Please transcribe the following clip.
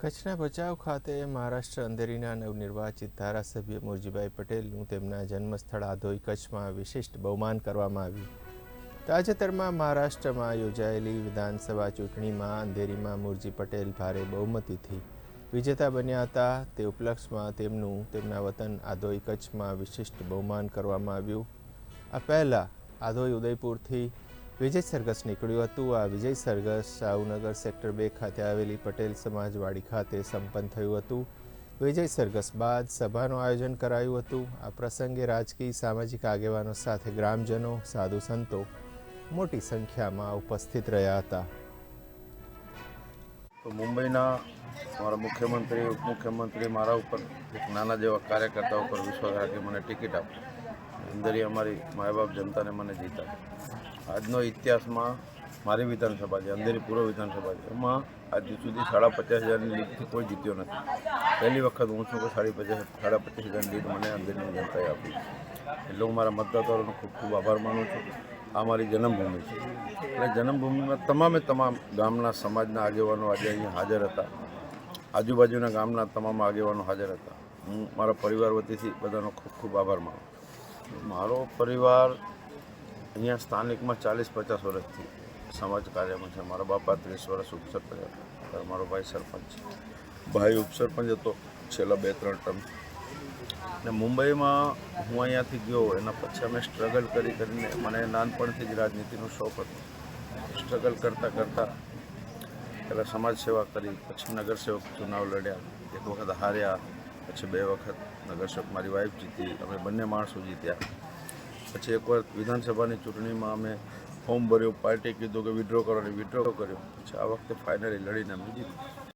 કચ્છના ભચાઉ ખાતે મહારાષ્ટ્ર અંધેરીના નવનિર્વાચિત ધારાસભ્ય મુરજીભાઈ પટેલનું તેમના જન્મસ્થળ આધોઈ કચ્છમાં વિશિષ્ટ બહુમાન કરવામાં આવ્યું. તાજેતરમાં મહારાષ્ટ્રમાં યોજાયેલી વિધાનસભા ચૂંટણીમાં અંધેરીમાં મુરજી પટેલ ભારે બહુમતીથી વિજેતા બન્યા હતા. તે ઉપલક્ષમાં તેમનું, તેમના વતન આધોઈ કચ્છમાં વિશિષ્ટ બહુમાન કરવામાં આવ્યું. આ પહેલાં આધોઈ ઉદયપુરથી વિજય સરઘસ નીકળ્યું હતું. આ વિજય સરઘસ શાહુનગર સેક્ટર બે ખાતે આવેલી પટેલ સમાજવાડી ખાતે સંપન્ન થયું હતું. વિજય સરઘસ બાદ સભાનું આયોજન કરાયું હતું. આ પ્રસંગે રાજકીય, સામાજિક આગેવાનો સાથે ગ્રામજનો, સાધુ સંતો મોટી સંખ્યામાં ઉપસ્થિત રહ્યા હતા. તો મુંબઈના મારા મુખ્યમંત્રી, ઉપમુખ્યમંત્રી મારા ઉપર એક નાના જેવા કાર્યકર્તા ઉપર વિશ્વાસ રાખી મને ટિકિટ આપી. અંદરી અમારી મા બાપ જનતાને મને જીતા આજનો ઇતિહાસમાં મારી વિધાનસભા છે અંધેરી પૂર્વ વિધાનસભા છે. એમાં આજ સુધી સાડા પચાસ હજારની લીડથી કોઈ જીત્યો નથી. પહેલી વખત હું છું કે સાડી પચાસ, સાડા પચાસ હજારની લીડ મને અંધેરીની જનતાએ આપી એટલે હું મારા મતદાતાઓનો ખૂબ ખૂબ આભાર માનું છું. આ મારી જન્મભૂમિ છે. એટલે જન્મભૂમિમાં તમામે તમામ ગામના સમાજના આગેવાનો આજે અહીંયા હાજર હતા. આજુબાજુના ગામના તમામ આગેવાનો હાજર હતા. હું મારા પરિવાર વતીથી બધાનો ખૂબ ખૂબ આભાર માનું છું. મારો પરિવાર અહીંયા સ્થાનિકમાં ચાલીસ પચાસ વર્ષથી સમાજ કાર્યમાં છે. મારા બાપા ત્રીસ વર્ષ ઉપસરપંચ હતા. મારો ભાઈ સરપંચ ભાઈ ઉપસરપંચ હતો છેલ્લા બે, ત્રણ ટર્મ. ને મુંબઈમાં હું અહીંયાથી ગયો, એના પછી અમે સ્ટ્રગલ કરી કરીને મને નાનપણથી જ રાજનીતિનો શોખ હતો. સ્ટ્રગલ કરતાં કરતાં પહેલાં સમાજ સેવા કરી, પછી નગરસેવક ચુનાવ લડ્યા. એક વખત હાર્યા. પછી બે વખત નગરસેવક મારી વાઈફ જીતી, અમે બંને માણસો જીત્યા. પછી એકવાર વિધાનસભાની ચૂંટણીમાં અમે ફોર્મ ભર્યું, પાર્ટી કીધું કે વિડ્રો કરવાની વિડ્રો કર્યો. પછી આ વખતે ફાઇનલી લડીને અમે જીત્યું.